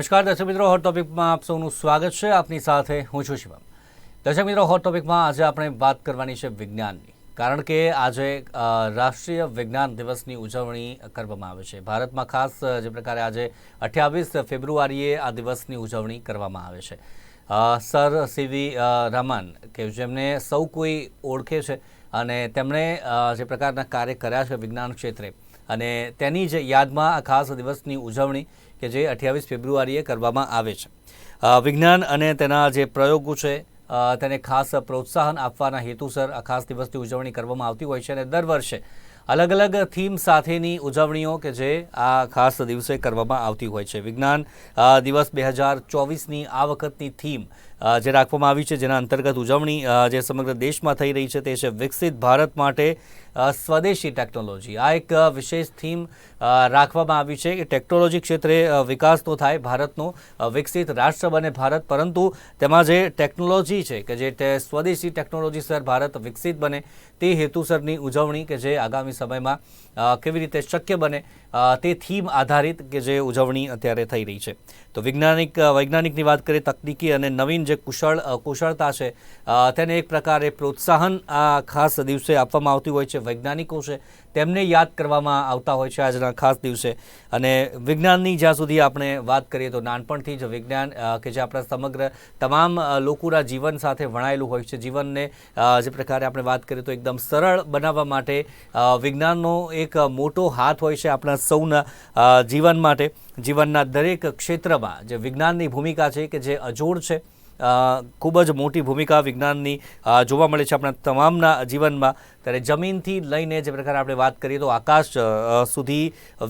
નમસ્કાર, દર્શક મિત્રો. હોટ ટોપિકમાં આપ સૌનું સ્વાગત છે. આપની સાથે હું છું શિવમ. દર્શક મિત્રો હોટ ટોપિકમાં આજે આપણે વાત કરવાની છે વિજ્ઞાનની. કારણ કે આજે રાષ્ટ્રીય વિજ્ઞાન દિવસની ઉજવણી કરવામાં આવે છે. ભારતમાં ખાસ જે પ્રકારે આજે અઠ્યાવીસ ફેબ્રુઆરીએ આ દિવસની ઉજવણી કરવામાં આવે છે. સર સીવી રમન, કે જેમને સૌ કોઈ ઓળખે છે અને તેમણે જે પ્રકારના કાર્ય કર્યા છે વિજ્ઞાન ક્ષેત્રે અને તેની જ યાદમાં આ ખાસ દિવસની ઉજવણી કે જે અઠ્યાવીસ ફેબ્રુઆરીએ કરવામાં આવે છે. વિજ્ઞાન અને તેના જે પ્રયોગો છે તેને ખાસ પ્રોત્સાહન આપવાના હેતુસર આ ખાસ દિવસની ઉજવણી કરવામાં આવતી હોય છે અને દર વર્ષે અલગ અલગ થીમ સાથેની ઉજવણીઓ કે જે આ ખાસ દિવસે કરવામાં આવતી હોય છે. વિજ્ઞાન દિવસ બે હજાર ચોવીસની આ વખતની થીમ જે રાખવામાં આવી છે, જેના અંતર્ગત ઉજવણી જે સમગ્ર દેશમાં થઈ રહી છે તે છે વિકસિત ભારત માટે સ્વદેશી ટેકનોલોજી. આ એક વિશેષ થીમ રાખવામાં આવી છે. કે ટેકનોલોજી ક્ષેત્રે વિકાસ તો થાય ભારતનો વિકસિત રાષ્ટ્ર બને ભારત, પરંતુ તેમાં જે ટેકનોલોજી છે કે જે સ્વદેશી ટેકનોલોજી સર ભારત વિકસિત બને તે હેતુસરની ઉજવણી કે જે આગામી સમયમાં કેવી રીતે શક્ય બને તે થીમ આધારિત કે જે ઉજવણી અત્યારે થઈ રહી છે. તો વૈજ્ઞાનિક વૈજ્ઞાનિકની વાત કરીએ, તકનીકી અને નવીન જે કુશળ કુશળતા છે તેને એક પ્રકારે પ્રોત્સાહન આ ખાસ દિવસે આપવામાં આવતી હોય છે. વૈજ્ઞાનિકો છે તેમને યાદ કરવામાં આવતા હોય છે આજના ખાસ દિવસે. અને વિજ્ઞાનની જ્યાં સુધી આપણે વાત કરીએ તો નાનપણથી જ વિજ્ઞાન કે જે આપણા સમગ્ર તમામ લોકોના જીવન સાથે વણાયેલું હોય છે. જીવનને જે પ્રકારે આપણે વાત કરીએ તો એકદમ સરળ બનાવવા માટે વિજ્ઞાનનો એક મોટો હાથ હોય છે આપણા સૌના જીવન માટે. જીવનના દરેક ક્ષેત્રમાં જે વિજ્ઞાનની ભૂમિકા છે કે જે અજોડ છે ખૂબ જ મોટી ભૂમિકા વિજ્ઞાનની જોવા મળે છે આપણા તમામના જીવનમાં. ત્યારે જમીનથી લઈને જે પ્રકારે આપણે વાત કરીએ તો આકાશ સુધી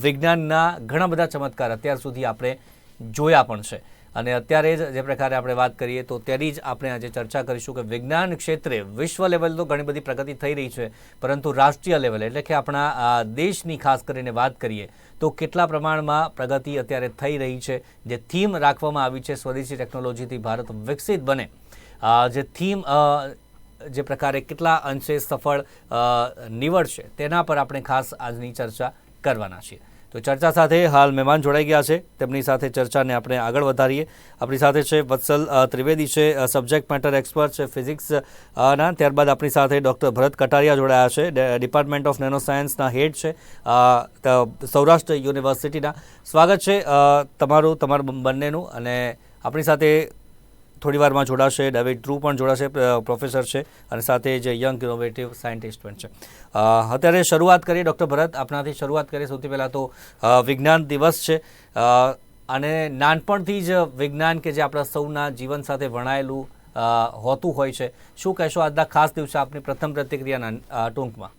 વિજ્ઞાનના ઘણા બધા ચમત્કાર અત્યાર સુધી આપણે જોયા પણ છે. અને અત્યારે જ જે પ્રકારે આપણે વાત કરીએ તો તેની જ આપણે આજે ચર્ચા કરીશું કે વિજ્ઞાન ક્ષેત્રે વિશ્વ લેવલ તો ઘણી બધી પ્રગતિ થઈ રહી છે, પરંતુ રાષ્ટ્રીય લેવલે, એટલે કે આપણા દેશની ખાસ કરીને વાત કરીએ, તો કેટલા પ્રમાણમાં પ્રગતિ અત્યારે થઈ રહી છે, જે થીમ રાખવામાં આવી છે સ્વદેશી ટેકનોલોજીથી ભારત વિકસિત બને જે થીમ જે પ્રકારે કેટલા અંશે સફળ નીવડશે, તેના પર આપણે ખાસ આજની ચર્ચા કરવાના છીએ. તો ચર્ચા સાથે હાલ મહેમાન જોડાઈ ગયા છે. તેમની સાથે ચર્ચાને આપણે આગળ વધારીએ. આપણી સાથે છે વત્સલ ત્રિવેદી છે સબ્જેક્ટ મેટર એક્સપર્ટ છે ફિઝિક્સ ના. ત્યારબાદ આપણી સાથે ડૉક્ટર ભરત કટારિયા જોડાયા છે ડિપાર્ટમેન્ટ ઓફ નેનો સાયન્સના હેડ છે સૌરાષ્ટ્ર યુનિવર્સિટીના સ્વાગત છે તમારું તમારું બંનેનું અને આપણી સાથે થોડી વારમાં જોડાશે ડેવિડ ટ્રુ પણ જોડાશે પ્રોફેસર છે અને સાથે જે યંગ ઇનોવેટિવ સાયન્ટિસ્ટ પણ છે. અત્યારે શરૂઆત કરીએ, ડૉક્ટર ભરત, આપનાથી શરૂઆત કરીએ. સૌથી પહેલાં તો વિજ્ઞાન દિવસ છે. અને નાનપણથી જ વિજ્ઞાન કે જે આપણા સૌના જીવન સાથે વણાયેલું હોતું હોય છે. શું કહેશો આજના ખાસ દિવસે આપની પ્રથમ પ્રતિક્રિયાના ટૂંકમાં?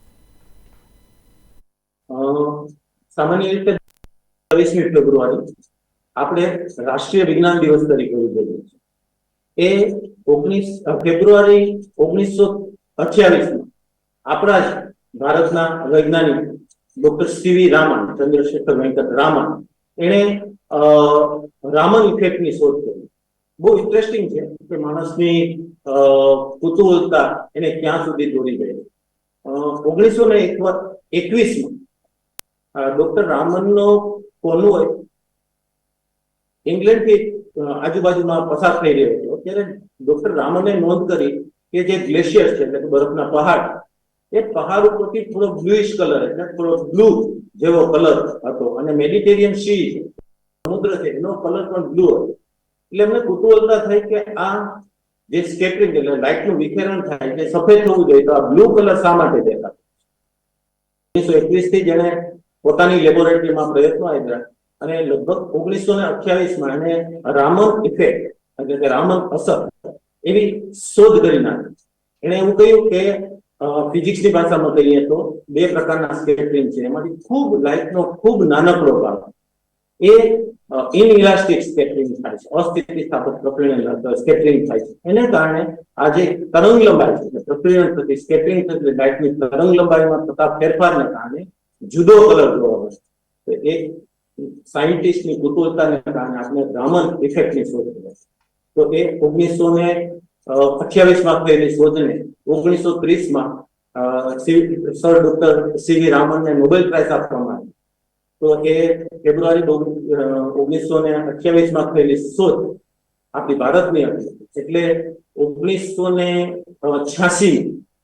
સામાન્ય રીતે ફેબ્રુઆરી. આપણે રાષ્ટ્રીય વિજ્ઞાન દિવસ તરીકે ઉજવીએ છીએ. એ ઓગણીસ ફેબ્રુઆરી ઓગણીસો અઠ્યાવીસમાં આપણા જ ભારતના વૈજ્ઞાનિક doctor C V Raman, Chandrashekhar Venkat Raman, એણે રામન ઇફેક્ટની શોધ કરી. બહુ ઇન્ટરેસ્ટિંગ છે કે માણસની કુતૂહલતા એને ક્યાં સુધી દોરી ગઈ. ઓગણીસો ને એકવીસમાં ડોક્ટર રામનનો કોન્વોય, ઇંગ્લેન્ડથી આજુબાજુમાં પસાર થઈ રહ્યો હતો. ત્યારે ડોક્ટર રામને નોંધ કરી કે જે ગ્લેશિયર છે, એટલે બરફના પહાડ, એ પહાડ ઉપરથી થોડો બ્લુઇશ કલર એટલે થોડો બ્લુ જેવો કલર હતો. અને મેડિટેરિયન સી સમુદ્ર છે, એનો કલર પણ બ્લુ હતો. એટલે એમને કુતૂહલતા થઈ કે આ જે સ્કેટરિંગ એટલે લાઇટનું વિખેરણ થાય કે સફેદ થવું જોઈએ, તો આ બ્લુ કલર શા માટે દેખાતો ઓગણીસો એકવીસથી જેને પોતાની લેબોરેટરીમાં પ્રયત્નો આપ્યા. અને લગભગ ઓગણીસો ને અઠ્યાવીસમાં એને રામન ઇફેક્ટ એટલે કે રામન અસર એવી શોધ કરી નાખી. એણે એવું કહ્યું કે ફિઝિક્સની ભાષામાં કહીએ તો બે પ્રકારના સ્કેટરિંગ છે. એમાંથી ખૂબ લાઇટનો ખૂબ નાનકડો ભાગ. એ ઇનઇલાસ્ટિક સ્કેટરિંગ થાય છે. અસ્થિતિસ્થાપક પ્રકીર્ણન સ્કેટરિંગ થાય છે. એને કારણે આજે તરંગ લંબાઈ છે, એટલે થતી સ્કેટરિંગ થતી લાઇટની તરંગ લંબાઈમાં થતા ફેરફારને કારણે જુદો કલર જોવા મળે છે. તો એ સાયન્ટિસ્ટની કુતૂહલતાને કારણે આપણે રામન ઇફેક્ટની શોધ કરી તો એ ઓગણીસો ને અઠ્યાવીસમાં થયેલી શોધને ઓગણીસો ત્રીસમાં સર ડોક્ટર સીવી રામનને નોબેલ પ્રાઇઝ આપવામાં આવી. તો એ ફેબ્રુઆરી ઓગણીસો ને અઠ્યાવીસમાં થયેલી શોધ આપણી ભારતની હતી. એટલે ઓગણીસો ને છ્યાસી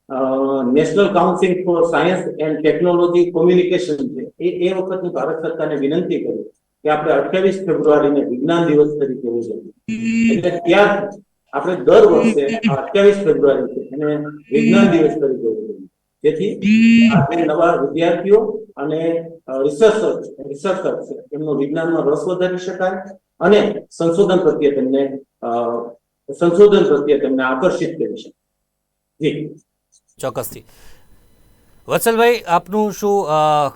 national council for science and technology communication છે. એ એ વખતની ભારત સરકારને વિનંતી કરી કે આપણે અઠ્યાવીસ ફેબ્રુઆરીને વિજ્ઞાન દિવસ તરીકે ઉજવીએ. એટલે ત્યાં આપણે દર વર્ષે અઠ્યાવીસ ફેબ્રુઆરી છે એને વિજ્ઞાન દિવસ તરીકે ઉજવીએ. જેથી આપણે નવા વિદ્યાર્થીઓ અને રિસર્ચર રિસર્ચર છે, એમનો વિજ્ઞાનમાં રસ વધારી શકાય અને સંશોધન પ્રત્યે તેમને સંશોધન પ્રત્યે તેમને આકર્ષિત કરી શકાય. જી. ચોક્કસથી. વત્સલભાઈ, આપનું શું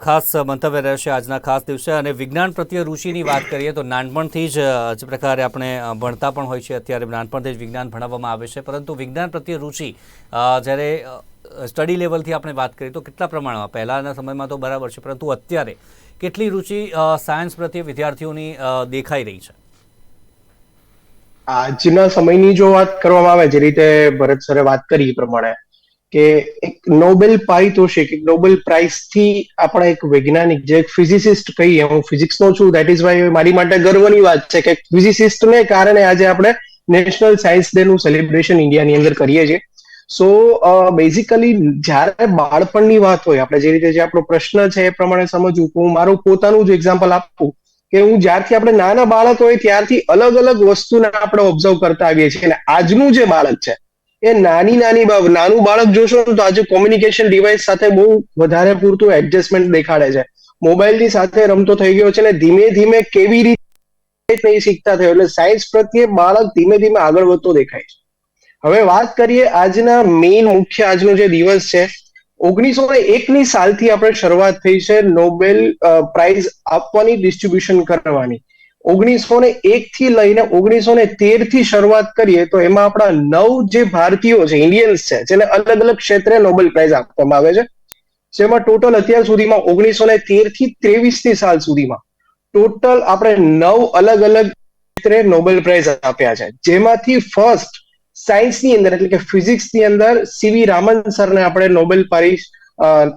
ખાસ મંતવ્ય રહેશે આજના ખાસ દિવસે? અને વિજ્ઞાન પ્રત્યે રુચિની વાત કરીએ તો નાનપણથી જ જે પ્રકારે આપણે ભણતા પણ હોય છે. અત્યારે નાનપણથી જ વિજ્ઞાન ભણાવવામાં આવે છે. પરંતુ વિજ્ઞાન પ્રત્યે ઋષિ જ્યારે સ્ટડી લેવલથી આપણે વાત કરીએ તો કેટલા પ્રમાણમાં? પહેલાંના સમયમાં તો બરાબર છે. પરંતુ અત્યારે કેટલી રુચિ સાયન્સ પ્રત્યે વિદ્યાર્થીઓની દેખાઈ રહી છે? આજના સમયની જો વાત કરવામાં આવે, જે રીતે ભરત સરે વાત કરી એ પ્રમાણે કે એક નોબેલ પારિતોષિક એક નોબેલ પ્રાઇઝથી આપણા એક વૈજ્ઞાનિક જે એક ફિઝિસિસ્ટ કહીએ, હું ફિઝિક્સ નો છું દેટ ઇઝ વાય મારી માટે ગર્વની વાત છે કે ફિઝિસિસ્ટ ને કારણે આજે આપણે નેશનલ સાયન્સ ડે નું સેલિબ્રેશન ઇન્ડિયાની અંદર કરીએ છીએ. સો બેઝિકલી જ્યારે બાળપણની વાત હોય, આપણે જે રીતે જે આપણો પ્રશ્ન છે એ પ્રમાણે સમજવું હું મારું પોતાનું જ એક્ઝામ્પલ આપું કે હું જ્યારથી આપણે નાના બાળક હોય ત્યારથી અલગ અલગ વસ્તુને આપણે ઓબ્ઝર્વ કરતા આવીએ છીએ. અને આજનું જે બાળક છે એ નાની નાની બાબ નાનું બાળક જોશો તો આજે કોમ્યુનિકેશન ડિવાઇસ સાથે બહુ વધારે પૂરતું એડજસ્ટમેન્ટ દેખાડે છે. મોબાઈલની સાથે રમતો થઈ ગયો છે ને ધીમે ધીમે કેવી રીતે નહીં શીખતા થયો એટલે સાયન્સ પ્રત્યે બાળક ધીમે ધીમે આગળ વધતો દેખાય છે. હવે વાત કરીએ આજના મેઇન મુખ્ય આજનો જે દિવસ છે. ઓગણીસો ને એકની સાલથી આપણે શરૂઆત થઈ છે નોબેલ પ્રાઇઝ આપવાની ડિસ્ટ્રીબ્યુશન કરવાની. ઓગણીસો ને એક થી લઈને ઓગણીસો ને તેરથી શરૂઆત કરીએ તો એમાં આપણા નવ જે ભારતીયો છે ઇન્ડિયન્સ છે, જેને અલગ અલગ ક્ષેત્રે નોબેલ પ્રાઇઝ આપવામાં આવે છે. જેમાં ટોટલ અત્યાર સુધીમાં ઓગણીસો ને તેરથી ત્રેવીસની સાલ સુધીમાં ટોટલ આપણે નવ અલગ અલગ ક્ષેત્રે નોબેલ પ્રાઇઝ આપ્યા છે. જેમાંથી ફર્સ્ટ સાયન્સની અંદર, એટલે કે ફિઝિક્સની અંદર સીવી રામન સરને આપણે નોબેલ પારિશ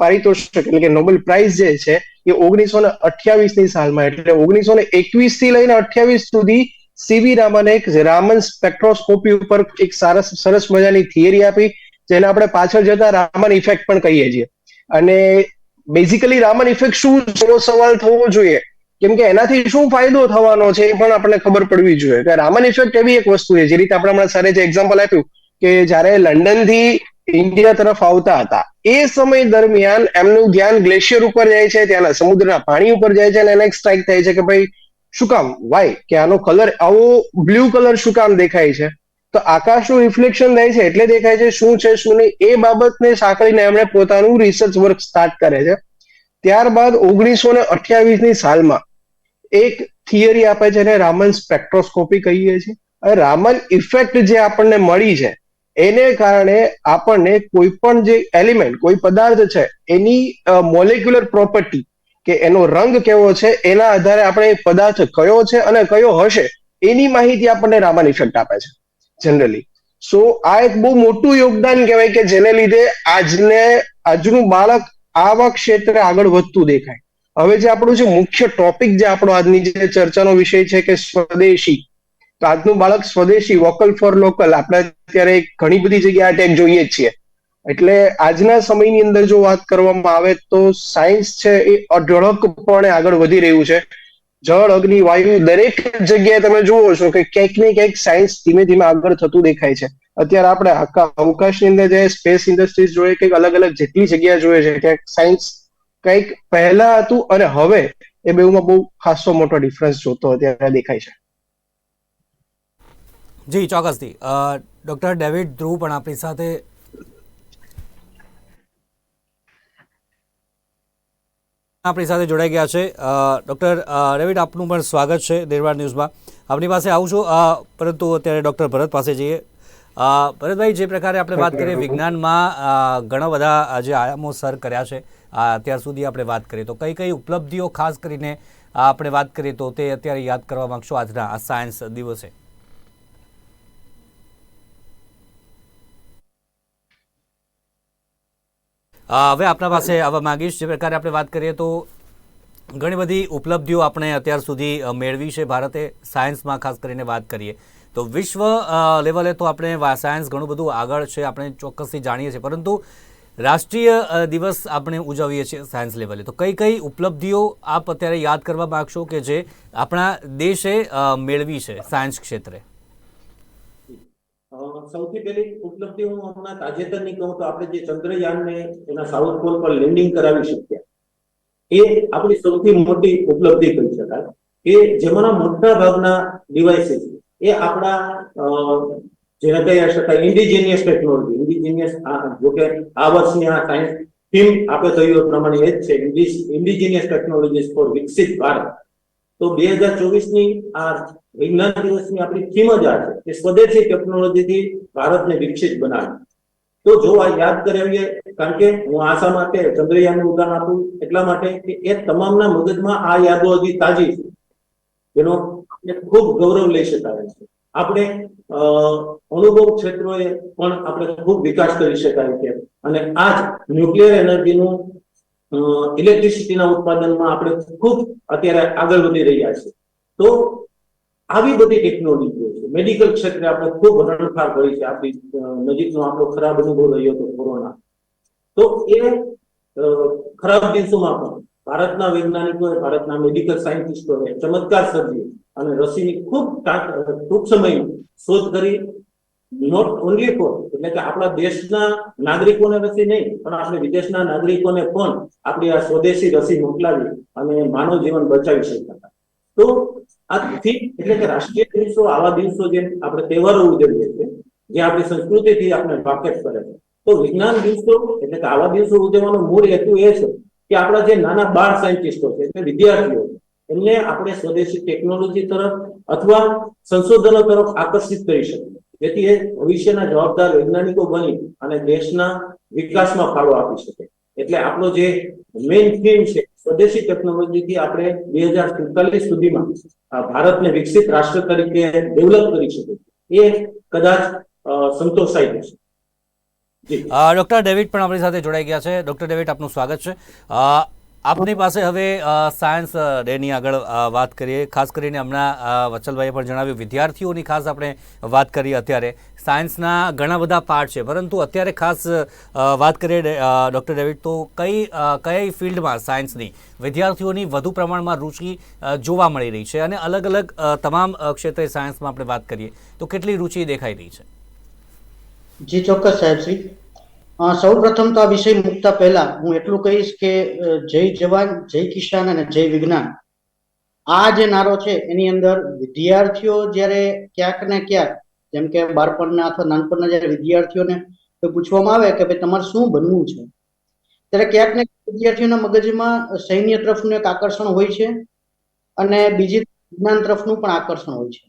પારિતોષિક, એટલે કે નોબેલ પ્રાઇઝ જે છે એ ઓગણીસો ને અઠ્યાવીસની સાલમાં, એટલે ઓગણીસો ને એકવીસથી લઈને અઠ્યાવીસ સુધી સીવી રામને એક રામન સ્પેક્ટ્રોસ્કોપી ઉપર એક સરસ સરસ મજાની થિયરી આપી, જેને આપણે પાછળ જતા રામન ઇફેક્ટ પણ કહીએ છીએ. અને બેઝિકલી રામન ઇફેક્ટ શું? એવો સવાલ થવો જોઈએ. કેમ કે એનાથી શું ફાયદો થવાનો છે એ પણ આપણને ખબર પડવી જોઈએ. કે રામન ઇફેક્ટ એવી એક વસ્તુ છે, જે રીતે આપણે હમણાં સરે જે એક્ઝામ્પલ આપ્યું, કે જ્યારે લંડનથી ઇન્ડિયા તરફ આવતા હતા. એ સમય દરમિયાન એમનું ધ્યાન ગ્લેશિયર ઉપર જાય છે, ત્યાંના સમુદ્રના પાણી ઉપર જાય છે અને એને સ્ટ્રાઇક થાય છે કે ભાઈ, શું કામ? વાય કે આનો કલર આવો બ્લુ કલર શું કામ દેખાય છે? તો આકાશનું રિફ્લેક્શન થાય છે, એટલે દેખાય છે શું છે, શું નહીં, એ બાબતને સાંકળીને એમણે પોતાનું રિસર્ચ વર્ક સ્ટાર્ટ કરે છે. ત્યારબાદ ઓગણીસો ને અઠ્યાવીસની સાલમાં એક થિયરી આપે છે, એને રામન સ્પેક્ટ્રોસ્કોપી કહીએ છીએ. રામન ઇફેક્ટ જે આપણને મળી છે એને કારણે આપણને કોઈ પણ જે એલિમેન્ટ, કોઈ પદાર્થ છે, એની મોલેક્યુલર પ્રોપર્ટી કે એનો રંગ કેવો છે, એના આધારે આપણે એ પદાર્થ કયો છે અને કયો હશે, એની માહિતી આપણને રામાન ઇફેક્ટ આપે છે જનરલી સો આ એક બહુ મોટું યોગદાન કહેવાય કે જેને લીધે આજને, આજનું બાળક આવા ક્ષેત્રે આગળ વધતું દેખાય. હવે જે આપણું જે મુખ્ય ટોપિક જે આપણો આજની જે ચર્ચાનો વિષય છે કે સ્વદેશી તો આજનું બાળક સ્વદેશી, વોકલ ફોર લોકલ. આપણે અત્યારે ઘણી બધી જગ્યાએ આ જોઈએ જ છીએ. એટલે આજના સમયની અંદર જો વાત કરવામાં આવે તો સાયન્સ છે એ અઢળકપણે આગળ વધી રહ્યું છે. જળ, અગ્નિ, વાયુ દરેક જગ્યાએ તમે જુઓ છો કે ક્યાંક ને ક્યાંક સાયન્સ ધીમે ધીમે આગળ થતું દેખાય છે. અત્યારે આપણે આખા અવકાશની અંદર જે સ્પેસ ઇન્ડસ્ટ્રીઝ જોઈએ કંઈક અલગ અલગ જેટલી જગ્યા જોઈએ છે ક્યાંક સાયન્સ કંઈક પહેલા હતું અને હવે એ બેમાં બહુ ખાસો મોટો ડિફરન્સ જોતો અત્યારે દેખાય છે. જી, ચોક્કસથી. ડૉક્ટર ડેવિડ ધ્રુવ પણ આપણી સાથે. આપણી સાથે જોડાઈ ગયા છે. ડૉક્ટર રેવિડ આપનું પણ સ્વાગત છે દેરવાડ ન્યૂઝમાં. આપની પાસે આવું છું. પરંતુ અત્યારે ડૉક્ટર ભરત પાસે જઈએ. ભરતભાઈ, જે પ્રકારે આપણે વાત કરીએ વિજ્ઞાનમાં ઘણા બધા જે આયામો સર કર્યા છે. અત્યાર સુધી આપણે વાત કરીએ તો કઈ કઈ ઉપલબ્ધિઓ ખાસ કરીને આપણે વાત કરીએ તો તે અત્યારે યાદ કરવા માગશો આજના આ સાયન્સ દિવસે? હવે આપણા પાસે આવવા માંગીશ, જે પ્રકારે આપણે વાત કરીએ તો ઘણી બધી ઉપલબ્ધિઓ આપણે અત્યાર સુધી મેળવી છે ભારતે સાયન્સમાં ખાસ કરીને વાત કરીએ. તો વિશ્વ લેવલે તો આપણે સાયન્સ ઘણું બધું આગળ છે, આપણે ચોક્કસથી જાણીએ છીએ. પરંતુ રાષ્ટ્રીય દિવસ આપણે ઉજવીએ છીએ સાયન્સ લેવલે. તો કઈ કઈ ઉપલબ્ધિઓ આપ અત્યારે યાદ કરવા માગશો કે જે આપણા દેશે મેળવી છે સાયન્સ ક્ષેત્રે? સૌથી પહેલી ઉપલબ્ધિ હું હમણાં તાજેતરની કહું તો આપણે જે ચંદ્રયાનને એના સાઉથ પોલ પર લેન્ડિંગ કરાવી શક્યા. એ આપણી સૌથી મોટી ઉપલબ્ધિ કહી શકાય. કે જેમાંના મોટા ભાગના ડિવાઇસીસ એ આપણા જેને કહી શકાય ઇન્ડિજિનિયસ ટેકનોલોજી ઇન્ડિજિનિયસ જોકે આ વર્ષની આ સાયન્સ થીમ આપણે કહ્યું પ્રમાણે એ જ છે. ઇન્ડિજિનિયસ ટેકનોલોજીસ ફોર વિકસિત ભારત. તો બે હજાર ચોવીસની આ વિજ્ઞાન દિવસની આપણી થીમ જ આ છે કે સ્વદેશી ટેકનોલોજીથી ભારતને વિકસિત બનાવે. તો જો આ યાદ કરાવીએ, કારણ કે હું આશા માટે ચંદ્રયાનનું ઉદાહરણ આપું એટલા માટે કે એ તમામના મગજમાં આ યાદો હજી તાજી છે. આપણે ખૂબ ગૌરવ લઈ શકાય છે. આપણે અનુભવ ક્ષેત્રોએ પણ આપણે ખૂબ વિકાસ કરી શકાય છે. અને આજ ન્યુક્લિયર એનર્જીનું ઇલેક્ટ્રિસિટીના ઉત્પાદનમાં આપણે ખૂબ અત્યારે આગળ વધી રહ્યા છે તો આવી બધી ટેકનોલોજીઓ છે. મેડિકલ ક્ષેત્રે આપણે ખૂબ હરણફાર કરી છે. આપણી નજીકનો આપણો ખરાબ અનુભવ રહ્યો હતો કોરોના. તો એ ખરાબ દિવસોમાં પણ ભારતના વૈજ્ઞાનિકોએ ભારતના મેડિકલ સાયન્ટિસ્ટોએ ચમત્કાર સર્જી અને રસીની ખૂબ ટૂંક સમયમાં શોધ કરી નોટ ઓનલી ફોર એટલે કે આપણા દેશના નાગરિકોને રસી નહીં, પણ આપણે વિદેશના નાગરિકોને પણ આપણી આ સ્વદેશી રસી મોકલાવી અને માનવ જીવન બચાવી શક્યા તો આ થી એટલે કે રાષ્ટ્રીય દિવસો, આવા દિવસો જે આપણે તહેવારો ઉજવીએ છીએ, જે આપણી સંસ્કૃતિથી આપણે વાકેફ કરે છે. તો વિજ્ઞાન દિવસો, એટલે કે આવા દિવસો ઉજવવાનો મૂળ હેતુ એ છે કે આપણા જે નાના બાળ સાયન્ટિસ્ટો છે, એટલે વિદ્યાર્થીઓ, એમને આપણે સ્વદેશી ટેકનોલોજી તરફ અથવા સંશોધનો તરફ આકર્ષિત કરી શકીએ. જેથી એ ભવિષ્યના જવાબદાર વૈજ્ઞાનિકો બની અને દેશના વિકાસમાં ફાળો આપી શકે. એટલે આપણો જે મેઇન થીમ છે સ્વદેશી ટેકનોલોજીથી આપણે બે હજાર સુડતાલીસ સુધીમાં ભારતને વિકસિત રાષ્ટ્ર તરીકે ડેવલપ કરી શકીએ. એ કદાચ અ, સંતોષાઈ જશે ડોક્ટર ડેવિડ પણ આપણી સાથે જોડાઈ ગયા છે. ડોક્ટર ડેવિડ આપનું સ્વાગત છે. આપની પાસે હવે સાયન્સ ડેની આગળ વાત કરીએ. ખાસ કરીને હમણાં વચલભાઈએ પણ જણાવ્યું, વિદ્યાર્થીઓની ખાસ આપણે વાત કરીએ અત્યારે. સાયન્સના ઘણા બધા પાર્ટ છે, પરંતુ અત્યારે ખાસ વાત કરીએ ડૉક્ટર ડેવિડ, તો કઈ કઈ ફિલ્ડમાં સાયન્સની વિદ્યાર્થીઓની વધુ પ્રમાણમાં રુચિ જોવા મળી રહી છે? અને અલગ અલગ તમામ ક્ષેત્રે સાયન્સમાં આપણે વાત કરીએ, તો કેટલી રુચિ દેખાઈ રહી છે? જી, ચોક્કસ સાહેબ સૌ પ્રથમ તો આ વિષય મૂકતા પહેલા હું એટલું કહીશ કે જય જવાન, જય કિસાન અને જય વિજ્ઞાન. આ જે નારો છે એની અંદર વિદ્યાર્થીઓ જ્યારે ક્યાંક ને ક્યાંક, જેમ કે બાળપણના અથવા નાનપણના જ્યારે વિદ્યાર્થીઓને પૂછવામાં આવે કે ભાઈ તમારે શું બનવું છે? ત્યારે ક્યાંક ને વિદ્યાર્થીઓના મગજમાં સૈન્ય તરફનું એક આકર્ષણ હોય છે અને બીજી વિજ્ઞાન તરફનું પણ આકર્ષણ હોય છે.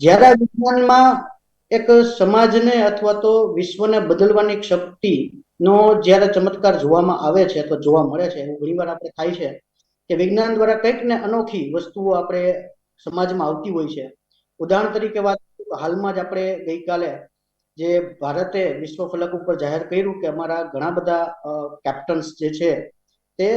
જ્યારે વિજ્ઞાનમાં એક સમાજને અથવા તો વિશ્વને બદલવાની શક્તિ શક્તિનો જ્યારે ચમત્કાર જોવામાં આવે છે અથવા જોવા મળે છે, એવું ઘણીવાર આપણે થાય છે કે વિજ્ઞાન દ્વારા કંઈક ને અનોખી વસ્તુઓ આપણે સમાજમાં આવતી હોય છે. ઉદાહરણ તરીકે વાત હાલમાં જ આપણે ગઈકાલે જે ભારતે વિશ્વ ફલક ઉપર જાહેર કર્યું કે અમારા ઘણા બધા કેપ્ટન્સ જે છે તે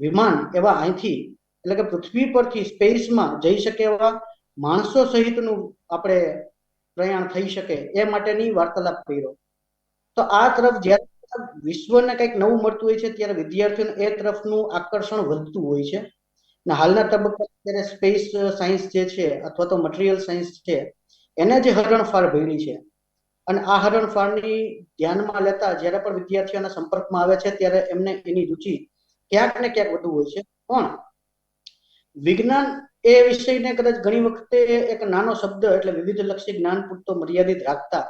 વિમાન એવા અહીંથી એટલે કે પૃથ્વી પરથી સ્પેસમાં જઈ શકે એવા માણસો સહિતનું આપણે પ્રયાણ થઈ શકે, એ માટેની વાર્તાલાપ કર્યો. તો આ તરફ જ્યારે વિશ્વને કંઈક નવું મળતું હોય છે, ત્યારે વિદ્યાર્થીઓને એ તરફનું આકર્ષણ વધતું હોય છે. ને હાલના તબક્કા અત્યારે સ્પેસ સાયન્સ જે છે, અથવા તો મટીરિયલ સાયન્સ છે, એને જે હરણફાળ ભેળી છે. અને આ હરણફાળની ધ્યાનમાં લેતા જ્યારે પણ વિદ્યાર્થીઓના સંપર્કમાં આવે છે, ત્યારે એમને એની રુચિ ક્યાંક ને ક્યાંક વધુ હોય છે. પણ વિજ્ઞાન એ વિષયને કદાચ ઘણી વખતે એક નાનો શબ્દ એટલે વિવિધ લક્ષી જ્ઞાન પૂરતો મર્યાદિત રાખતા.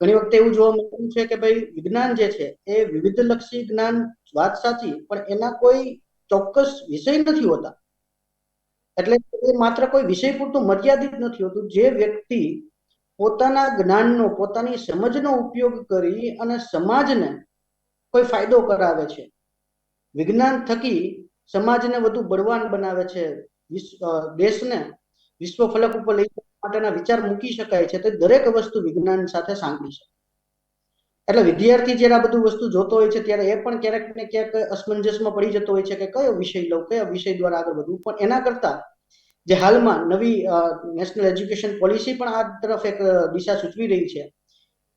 ઘણી વખતે એવું જોવા મળ્યું છે કે ભાઈ વિજ્ઞાન જે છે એ વિવિધ લક્ષી જ્ઞાન વાત સાચી, પણ એના કોઈ ચોક્કસ વિષય નથી હોતા. એટલે એ માત્ર કોઈ વિષય પૂરતું મર્યાદિત નથી હોતું. જે વ્યક્તિ પોતાના જ્ઞાનનો, પોતાની સમજનો ઉપયોગ કરી અને સમાજને કોઈ ફાયદો કરાવે છે. વિજ્ઞાન થકી સમાજને વધુ બળવાન બનાવે છે. દેશને વિશ્વ ફલક ઉપર લઈ માટેના વિચાર મૂકી શકાય છે તે દરેક વસ્તુ વિજ્ઞાન સાથે સાંકળી શકાય એટલે વિદ્યાર્થી જ્યારે આ બધું વસ્તુ જોતો હોય છે ત્યારે એ પણ ક્યારેક ને ક્યાંક અસમંજસમાં પડી જતો હોય છે કે કયો વિષય લઉં, કયા વિષય દ્વારા આગળ વધવું? પણ એના કરતા જે હાલમાં નવી નેશનલ એજ્યુકેશન પોલિસી પણ આ તરફ એક દિશા સૂચવી રહી છે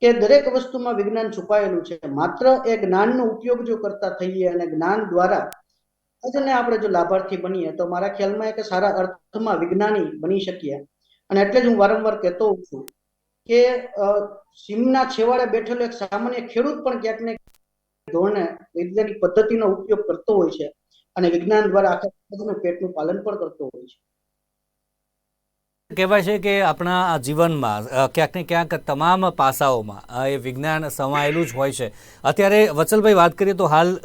કે દરેક વસ્તુમાં વિજ્ઞાન છુપાયેલું છે. માત્ર એ જ્ઞાનનો ઉપયોગ જો કરતા થઈએ અને જ્ઞાન દ્વારા આજને આપણે જો લાભાર્થી બનીએ, તો મારા ખ્યાલમાં એક સારા અર્થમાં વિજ્ઞાની બની શકીએ. અને એટલે જ હું વારંવાર કહેતો હોઉં છું કે સીમના છેવાડે બેઠેલો એક સામાન્ય ખેડૂત પણ ક્યાંક ને ધોરણે વૈજ્ઞાનિક પદ્ધતિનો ઉપયોગ કરતો હોય છે અને વિજ્ઞાન દ્વારા આખા પેટનું પાલન પણ કરતો હોય છે. કહેવાય છે કે આપણા જીવનમાં ક્યાંક ને ક્યાંક તમામ પાસાઓમાં એ વિજ્ઞાન સમાયેલું જ હોય છે. અત્યારે વચલભાઈ વાત કરીએ તો હાલ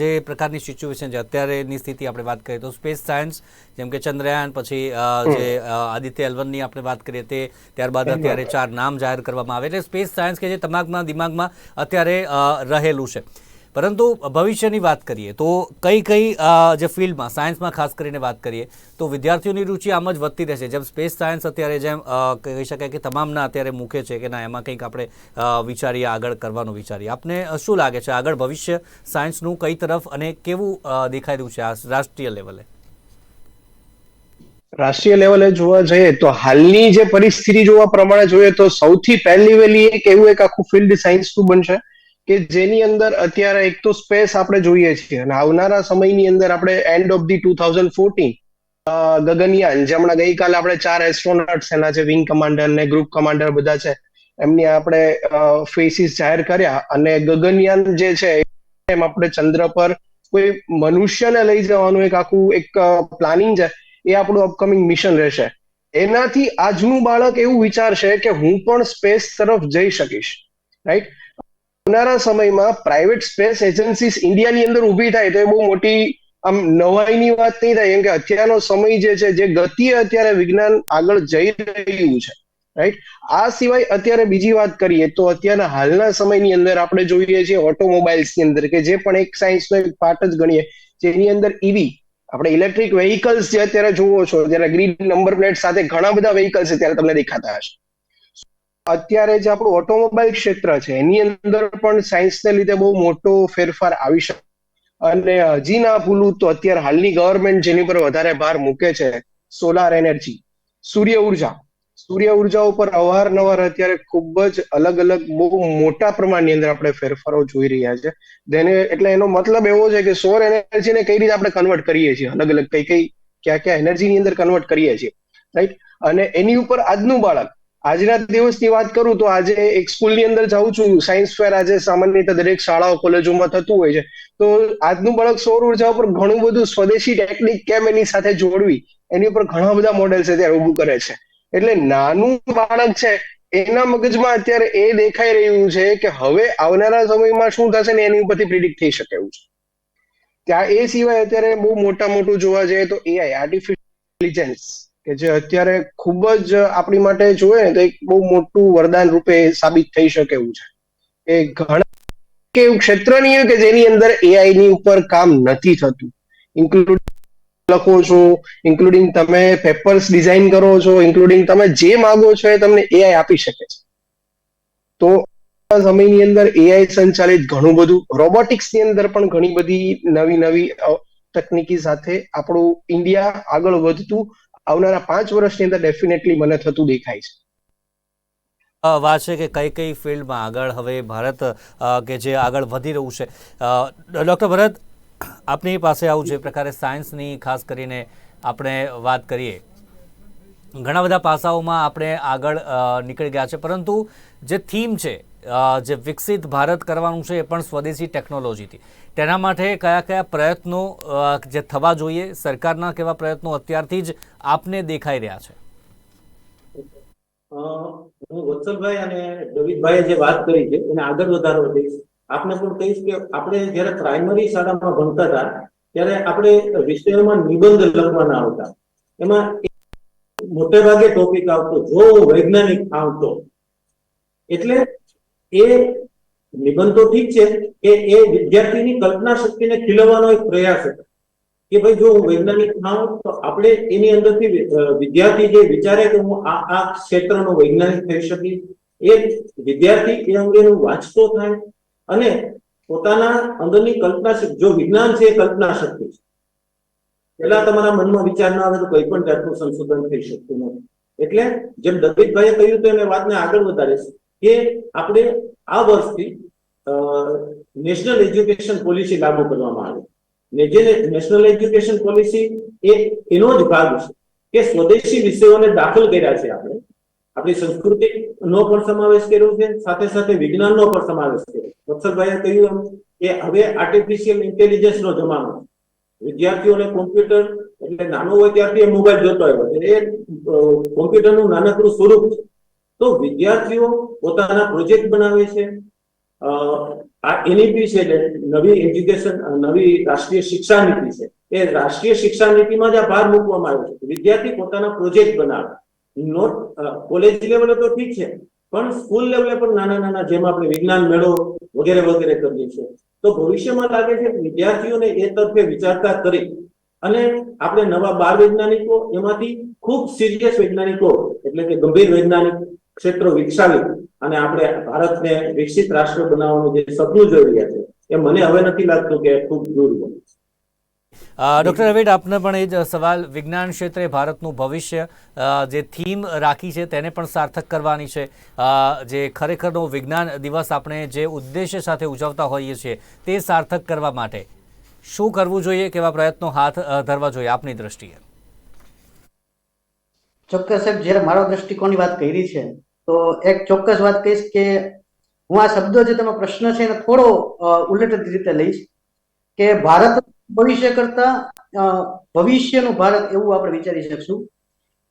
જે પ્રકારની સિચ્યુએશન છે અત્યારેની સ્થિતિ આપણે વાત કરીએ તો સ્પેસ સાયન્સ જેમ કે ચંદ્રયાન પછી જે આદિત્ય એલવનની આપણે વાત કરીએ તે ત્યારબાદ અત્યારે ચાર નામ જાહેર કરવામાં આવે. એટલે સ્પેસ સાયન્સ કે જે તમામના દિમાગમાં અત્યારે રહેલું છે. પરંતુ ભવિષ્યની વાત કરીએ તો કઈ કઈ જે ફિલ્ડમાં, સાયન્સમાં ખાસ કરીને વાત કરીએ, તો વિદ્યાર્થીઓની રુચિ આમ જ વધતી રહેશે. જેમ સ્પેસ સાયન્સ અત્યારે જેમ કહી શકાય કે તમામના અત્યારે મુખ્ય છે કે ના, એમાં કંઈક આપણે વિચારીએ, આગળ કરવાનું વિચારીએ. આપને શું લાગે છે, આગળ ભવિષ્ય સાયન્સનું કઈ તરફ અને કેવું દેખાઈ રહ્યું છે આ રાષ્ટ્રીય લેવલે? રાષ્ટ્રીય લેવલે જોવા જઈએ તો હાલની જે પરિસ્થિતિ જોવા પ્રમાણે જોઈએ તો સૌથી પહેલી વહેલી એક એવું એક આખું ફિલ્ડ સાયન્સનું બનશે. કે જેની અંદર અત્યારે એક તો સ્પેસ આપણે જોઈએ છીએ. અને આવનારા સમયની અંદર આપણે end of the two thousand fourteen Gaganyaan જે હમણાં ગઈકાલે આપણે ચાર એસ્ટ્રોનોટ્સ એના છે વિંગ કમાન્ડર ને ગ્રુપ કમાન્ડર બધા છે, એમની આપણે ફેસીસ જાહેર કર્યા. અને ગગનયાન જે છે, એમ આપણે ચંદ્ર પર કોઈ મનુષ્યને લઈ જવાનું એક આખું એક પ્લાનિંગ છે, એ આપણું અપકમિંગ મિશન રહેશે. એનાથી આજનું બાળક એવું વિચારશે કે હું પણ સ્પેસ તરફ જઈ શકીશ. રાઈટ આવનારા સમયમાં પ્રાઇવેટ સ્પેસ એજન્સીસ ઇન્ડિયાની અંદર ઊભી થાય તો એ બહુ મોટી આમ નવાઈની વાત નહીં થાય, કેમ કે અત્યારનો સમય જે છે, જે ગતિએ અત્યારે વિજ્ઞાન આગળ જઈ રહ્યું છે રાઈટ આ સિવાય અત્યારે બીજી વાત કરીએ તો અત્યારના હાલના સમયની અંદર આપણે જોઈએ છીએ ઓટોમોબાઈલ્સની અંદર કે જે પણ એક સાયન્સનો એક પાર્ટ જ ગણીએ, જેની અંદર ઈવી આપણે ઇલેક્ટ્રિક વેહિકલ્સ જે અત્યારે જોવો છો જ્યારે ગ્રીન નંબર પ્લેટ સાથે ઘણા બધા વેહિકલ્સ અત્યારે તમને દેખાતા હશે. અત્યારે જે આપણું ઓટોમોબાઈલ ક્ષેત્ર છે, એની અંદર પણ સાયન્સને લીધે બહુ મોટો ફેરફાર આવી શકે. અને હજી ના ભૂલું તો અત્યારે હાલની ગવર્મેન્ટ જેની પર વધારે ભાર મૂકે છે સોલાર એનર્જી સૂર્ય ઊર્જા. સૂર્ય ઊર્જા ઉપર અવારનવાર અત્યારે ખૂબ જ અલગ અલગ બહુ મોટા પ્રમાણની અંદર આપણે ફેરફારો જોઈ રહ્યા છે. જેને એટલે એનો મતલબ એવો છે કે સૌર એનર્જીને કઈ રીતે આપણે કન્વર્ટ કરીએ છીએ? અલગ અલગ કઈ કઈ, ક્યાં ક્યાં એનર્જીની અંદર કન્વર્ટ કરીએ છીએ? રાઈટ અને એની ઉપર આજનું બાળક આજના દિવસની વાત કરું તો આજે એક સ્કૂલની અંદર જાઉં છું. સાયન્સ ફેર આજે સામાન્ય રીતે દરેક શાળાઓ, કોલેજોમાં થતું હોય છે. તો આજનું બાળક સૌર ઊર્જા ઉપર ઘણું બધું સ્વદેશી ટેકનિક કેમ એની સાથે જોડવી? એની ઉપર ઘણા બધા મોડેલ્સ અત્યારે ઊભું કરે છે. એટલે નાનું બાળક છે, એના મગજમાં અત્યારે એ દેખાઈ રહ્યું છે કે હવે આવનારા સમયમાં શું થશે ને એની ઉપરથી પ્રિડિક્ટ થઈ શકે એવું છે. ત્યાં એ સિવાય અત્યારે બહુ મોટા મોટું જોવા જઈએ તો એઆઈ આર્ટિફિશિયલ ઇન્ટેલિજન્સ કે જે અત્યારે ખૂબ જ આપણી માટે જોઈએ ને તો એક બહુ મોટું વરદાન રૂપે સાબિત થઈ શકે એવું છે. એ ઘણા કે એવું ક્ષેત્ર નહીં કે જેની અંદર એઆઈ ની ઉપર કામ નથી થતું. ઇન્કલુડિંગ લખો છો ઇન્ક્લુડિંગ તમે પેપર્સ ડિઝાઇન કરો છો ઇન્ક્લુડિંગ તમે જે માંગો છો એ તમને એઆઈ આપી શકે છે. તો સમયની અંદર એઆઈ સંચાલિત ઘણું બધું રોબોટિક્સની અંદર પણ ઘણી બધી નવી નવી તકનીકી સાથે આપણું ઇન્ડિયા આગળ વધતું આવનારા પાંચ વર્ષની અંદર ડેફિનેટલી મને થતું દેખાય છે. વાત છે કે કઈ કઈ ફિલ્ડમાં આગળ હવે ભારત કે જે આગળ વધી રહ્યું છે. ડૉક્ટર ભરત, આપની પાસે આવું જે પ્રકારે સાયન્સની ખાસ કરીને આપણે વાત કરીએ, ઘણા બધા પાસાઓમાં આપણે આગળ નીકળી ગયા છે. પરંતુ જે થીમ છે જે વિકસિત ભારત કરવાનું છે એ પણ સ્વદેશી ટેકનોલોજીથી. તેના માટે કયા કયા પ્રયત્નો જે થવા જોઈએ, સરકારના કેવા પ્રયત્નો અત્યારથી જ આપને દેખાઈ રહ્યા છે? હું વત્સલભાઈ અને ડવિતભાઈએ જે વાત કરી છે, એને આગળ વધારવા દઈશ આપને પણ કહીશ કે આપણે જ્યારે પ્રાઇમરી શાળામાં ભણતા હતા, ત્યારે આપણે વિષયોમાં નિબંધ લખવાના આવતા. એમાં મોટે ભાગે ટોપિક આવતો, જો વૈજ્ઞાનિક આવતો. એટલે એ નિબંધ તો ઠીક છે કે એ વિદ્યાર્થીની કલ્પના શક્તિને ખીલવવાનો એક પ્રયાસ હતો. કે ભાઈ જો હું વૈજ્ઞાનિક થાઉં તો આપણે એની અંદરથી વિદ્યાર્થી જે વિચારે કે હું આ આ ક્ષેત્રનો વૈજ્ઞાનિક થઈ શકીશ, એ વિદ્યાર્થી એ અંગેનું વાંચતો થાય અને પોતાના અંદરની કલ્પના શક્તિ જો વિજ્ઞાન છે એ કલ્પના શક્તિ છે. પેલા તમારા મનમાં વિચાર ના આવે તો કોઈ પણ જાતનું સંશોધન થઈ શકતું નથી. એટલે જેમ દલિતભાઈએ કહ્યું તો એ વાતને આગળ વધારીશ કે આપણે આ વર્ષથી નેશનલ એજ્યુકેશન પોલિસી લાગુ કરવામાં આવી. ને જે નેશનલ એજ્યુકેશન પોલિસી એ એનો જ ભાગ છે કે સ્વદેશી વિષયોને દાખલ કર્યા છે આપણે. આપણી સંસ્કૃતિ નો પણ સમાવેશ કર્યો છે, સાથે સાથે વિજ્ઞાનનો પણ સમાવેશ કર્યો વત્સલભાઈએ કહ્યું એમ કે હવે આર્ટિફિશિયલ ઇન્ટેલિજન્સ નો જમાનો. વિદ્યાર્થીઓને કોમ્પ્યુટર એટલે નાનો હોય ત્યારથી મોબાઈલ જોતો આવ્યો. છે એ કોમ્પ્યુટરનું નાનકડું સ્વરૂપ છે. તો વિદ્યાર્થીઓ પોતાના પ્રોજેક્ટ બનાવે છે. આ એનઈપી છે નવી એજ્યુકેશન નવી રાષ્ટ્રીય શિક્ષા નીતિ છે. એ રાષ્ટ્રીય શિક્ષા નીતિમાં જ આ ભાર મૂકવામાં આવ્યો છે. વિદ્યાર્થી પોતાના પ્રોજેક્ટ બનાવે. નોટ કોલેજ લેવલે તો ઠીક છે, પણ સ્કૂલ લેવલે પણ નાના નાના જેમ આપણે વિજ્ઞાન મેળો વગેરે વગેરે કરીએ છીએ. તો ભવિષ્યમાં લાગે છે કે વિદ્યાર્થીઓને એ તરફે વિચારતા કરી અને આપણે નવા બાળ વૈજ્ઞાનિકો એમાંથી ખૂબ સિરિયસ વૈજ્ઞાનિકો, એટલે કે ગંભીર વૈજ્ઞાનિક ક્ષેત્રો વિકસાવી અને આપણે ભારતને વિકસિત રાષ્ટ્ર બનાવવાનું જે સપનું જોઈ રહ્યા છે, એ મને હવે નથી લાગતું કે ખૂબ દૂર હોય. ડૉક્ટર રવિડ આપને પણ એ જ સવાલ. વિજ્ઞાન ક્ષેત્રે ભારતનું ભવિષ્ય જે થીમ રાખી છે તેને પણ સાર્થક કરવાની છે. જે ખરેખરનો વિજ્ઞાન દિવસ આપણે જે ઉદ્દેશ્ય સાથે ઉજવતા હોઈએ છીએ તે સાર્થક કરવા માટે શું કરવું જોઈએ, કેવા પ્રયત્નો હાથ ધરવા જોઈએ આપની દ્રષ્ટિએ? ચોક્કસ સાહેબ, જ્યારે મારો દ્રષ્ટિકોણની વાત કરી છે, તો એક ચોક્કસ વાત કહીશ કે હું આ શબ્દો જે તમે પ્રશ્ન છે એને થોડો ઉલટ રીતે લઈશ કે ભારત ભવિષ્ય કરતા ભવિષ્યનું ભારત એવું આપણે વિચારી શકશું.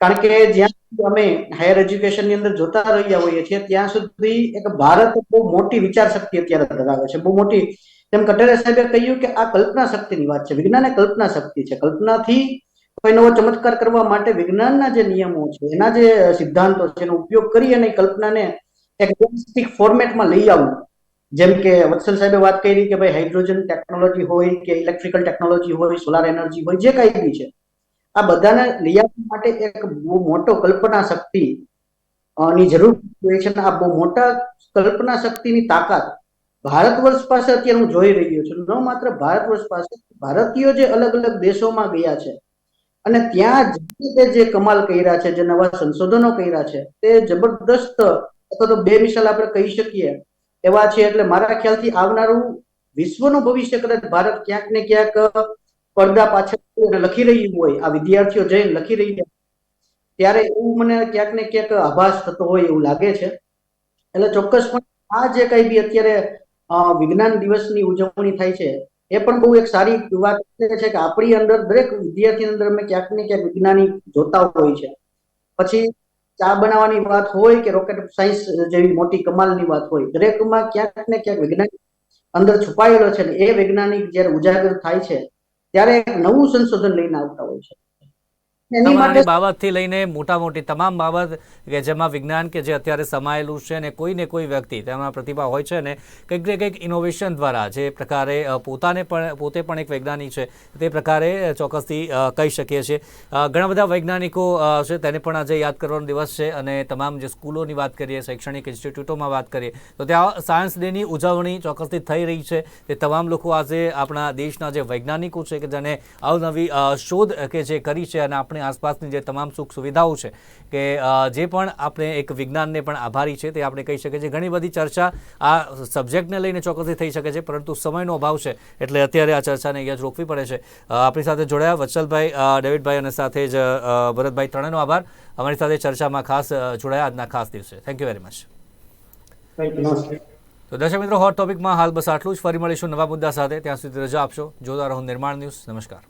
કારણ કે જ્યાં અમે હાયર એજ્યુકેશનની અંદર જોતા રહ્યા હોઈએ છીએ, ત્યાં સુધી એક ભારત બહુ મોટી વિચાર શક્તિ અત્યારે ધરાવે છે. બહુ મોટી. તેમ કટરે સાહેબે કહ્યું કે આ કલ્પના શક્તિની વાત છે. વિજ્ઞાન એ કલ્પના શક્તિ છે. કલ્પનાથી નવો ચમત્કાર કરવા માટે વિજ્ઞાનના જે નિયમો છે, એના જે સિદ્ધાંતો છે, એનો ઉપયોગ કરી અને કલ્પનાને એક ફોર્મેટમાં લઈ આવવું જેમ કે વત્સલ સાહેબે વાત કરી કે ભાઈ હાઇડ્રોજન ટેકનોલોજી હોય કે ઇલેક્ટ્રિકલ ટેકનોલોજી હોય સોલાર એનર્જી હોય, જે કઈ બી છે, આ બધાને લઈ આવવા માટે એક બહુ મોટો કલ્પના શક્તિ ની જરૂર હોય છે આ બહુ મોટા કલ્પના શક્તિની તાકાત ભારત વર્ષ પાસે અત્યારે હું જોઈ રહ્યો છું. ન માત્ર ભારત વર્ષ પાસે, ભારતીયો જે અલગ અલગ દેશોમાં ગયા છે અને ત્યાં તે જે કમાલ કર્યા છે, જે નવા સંશોધનો કર્યા છે, તે જબરદસ્ત અથવા તો બે મિસાલ આપણે કહી શકીએ. એવા છે એટલે મારા ખ્યાલથી આવનારું વિશ્વનું ભવિષ્ય કદાચ ભારત ક્યાંક ને ક્યાંક પડદા પાછળ લખી રહ્યું હોય, આ વિદ્યાર્થીઓ જઈને લખી રહ્યા ત્યારે એવું મને ક્યાંક ને ક્યાંક આભાસ થતો હોય એવું લાગે છે. એટલે ચોક્કસપણે આ જે કઈ બી અત્યારે વિજ્ઞાન દિવસની ઉજવણી થાય છે એ પણ બહુ એક સારી વાત છે કે આપણી અંદર દરેક વિદ્યાર્થી અંદર અમે ક્યાંક ને ક્યાંક વિજ્ઞાની જોતા હોય છે. પછી ચા બનાવવાની વાત હોય કે રોકેટ સાયન્સ જેવી મોટી કમાલની વાત હોય, દરેકમાં ક્યાંક ને ક્યાંક વૈજ્ઞાનિક અંદર છુપાયેલો છે એ વૈજ્ઞાનિક જ્યારે ઉજાગર થાય છે, ત્યારે એક નવું સંશોધન લઈને આવતા હોય છે. માટે બાબતથી લઈને મોટા મોટી તમામ બાબત કે જેમાં વિજ્ઞાન કે જે અત્યારે સમાયેલું છે ને કોઈ ને કોઈ વ્યક્તિ તેમાં પ્રતિભા હોય છે ને કંઈક ને કંઈક ઇનોવેશન દ્વારા જે પ્રકારે પોતાને પણ પોતે પણ એક વૈજ્ઞાનિક છે તે પ્રકારે ચોક્કસથી કહી શકીએ છીએ. ઘણા બધા વૈજ્ઞાનિકો છે તેને પણ આજે યાદ કરવાનો દિવસ છે અને તમામ જે સ્કૂલોની વાત કરીએ શૈક્ષણિક ઇન્સ્ટિટ્યૂટોમાં વાત કરીએ તો ત્યાં સાયન્સ ડેની ઉજવણી ચોક્કસથી થઈ રહી છે. તે તમામ લોકો આજે આપણા દેશના જે વૈજ્ઞાનિકો છે કે જેને અવનવી શોધ કે જે કરી છે અને આપણી આસપાસની જે તમામ સુખ સુવિધાઓ છે કે જે પણ આપણે એક વિજ્ઞાનને પણ આભારી છે તે આપણે કહી શકીએ છીએ. ઘણી બધી ચર્ચા આ સબ્જેક્ટને લઈને ચોક્કસથી થઈ શકે છે પરંતુ સમયનો અભાવ છે એટલે અત્યારે આ ચર્ચાને અહીંયા જ રોકવી પડે છે. આપણી સાથે જોડાયા વત્સલભાઈ ડેવિડભાઈ અને સાથે જ ભરતભાઈ ત્રણેયનો આભાર. અમારી સાથે ચર્ચામાં ખાસ જોડાયા આજના ખાસ દિવસે. થેન્ક યુ વેરી મચ તો દર્શક મિત્રો હોટ ટોપિકમાં હાલ બસ આટલું જ. ફરી મળીશું નવા મુદ્દા સાથે. ત્યાં સુધી રજા આપશો. જોતા રહો નિર્માણ ન્યૂઝ. નમસ્કાર.